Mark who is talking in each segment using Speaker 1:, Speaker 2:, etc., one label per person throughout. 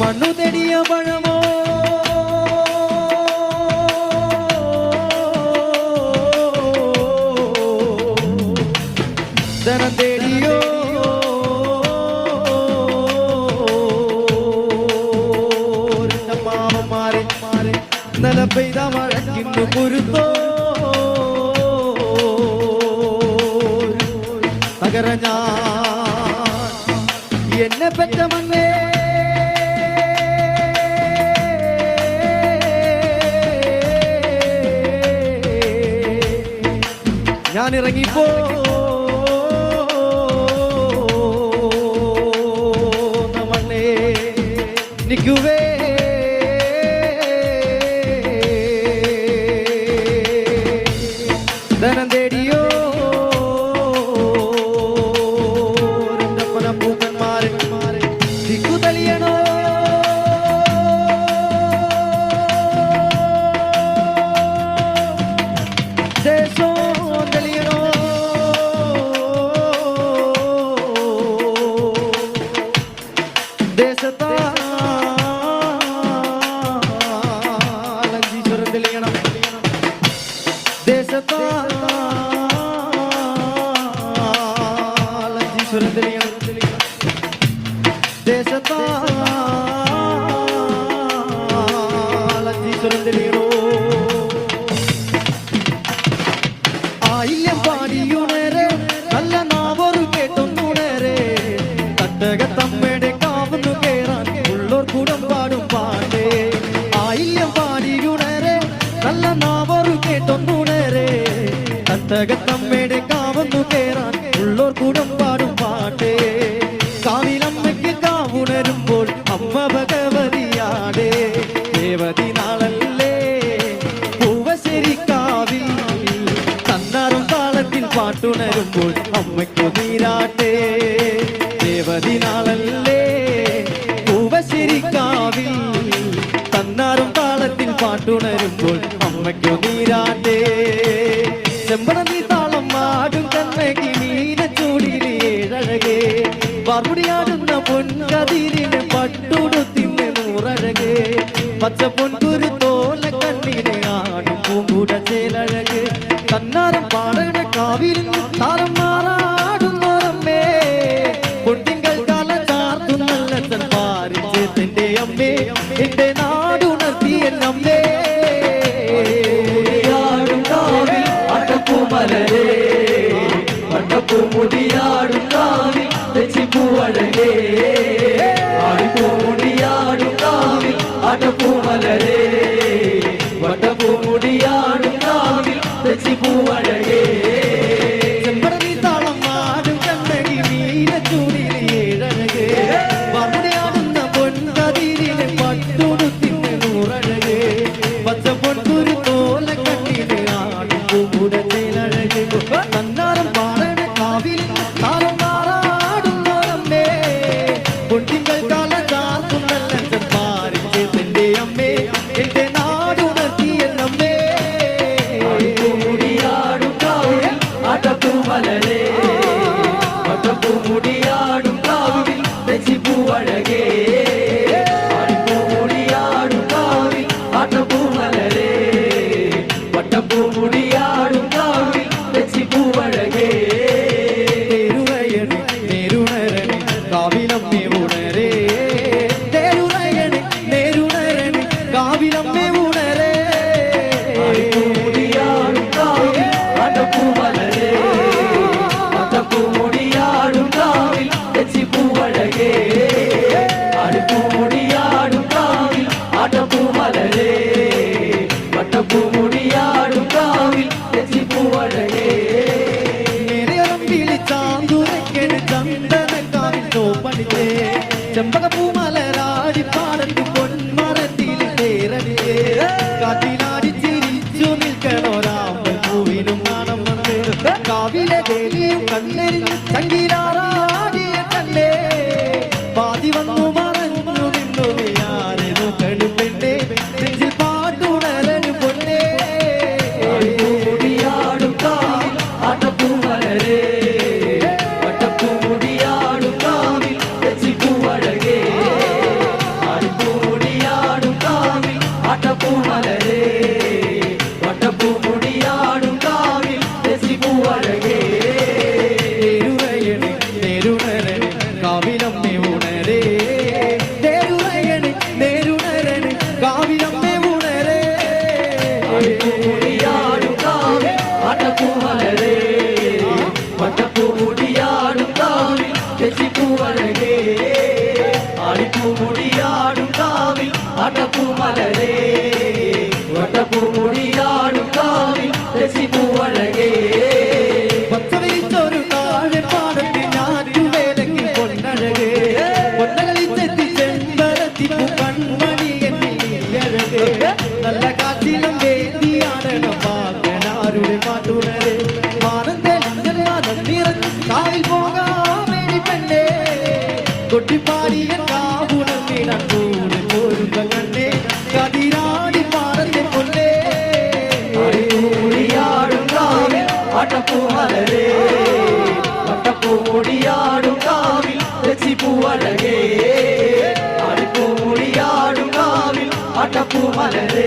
Speaker 1: മണ്ണു തെടിയ പഴമോ? ധനം തേടിയോ? മാറി മാറി നില പെയ്ത മഴക്കിന്നു കുരുത്തോ? തകര ഞാൻ എന്നെ പെറ്റ മണ്ണേ ഞാൻ ഇറങ്ങിപ്പോ മണ്ണേ. നിൽക്കുവേ. ദേശത്താ ലഞ്ചീശ്വരം തെളിയണം. ദേശത്താ ലഞ്ചീശ്വരം തെളിയണം. ദേശത്താ பெற்றோர் கூடம் பாடும் பாட்டே. காவில் அம்மைக்கு காவுணரும் போல் அம்ம பகவதியாடே. தேவதி நாளல்லே பூவசெரி காவில் தன்னாரும் காலத்தில் பாட்டுணரும் போல் அம்மைக்கு நீராட்டே. தேவதி நாள் പാർമുടിയാടുന്ന പൊൻകതിരിന് പട്ടുടുത്തിന് നൂറഴകേ പച്ച പൊൻകുരു തോല കണ്ണിനെ ആടും പൂങ്കുട ചേലഴക്. കന്നാരം പാടണ കാവിൽ താരം
Speaker 2: பூவழகே വട്ടപ്പൂമുടിയാടും
Speaker 1: ചെമ്പകപ്പൂമലരാടി പാടത്ത് പൊന്മരത്തിൽ തേരണിച്ചേ കാറ്റിലാടി ചിരിച്ചു നിൽക്കണോരാമ്പൽ പൂവിനും നാണം വന്ന് കാവിലെ ദേവിയും കണ്ണെരിഞ്ഞ് ചങ്കിലാറാടിയ കണ്ണേ പാതി വന്നു മറഞ്ഞു നിന്നു ആരെ നോക്കണു പെണ്ണേ നെഞ്ചിൽ പാട്ടുണരനു പൊന്നേ
Speaker 2: മുടിയാടും കാവിൽ ആട്ടപ്പൂമലരേ Joga pro. வட்டப்பூ
Speaker 3: மலரே வட்டப்பூ முடியாடும் காவில் ரசி பூவழகே அடிப்பூ முடியாடும்
Speaker 1: காவில் வட்டப்பூ மலரே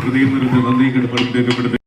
Speaker 1: ഹൃദയം നിറഞ്ഞ നന്ദി കടപ്പെടുത്തി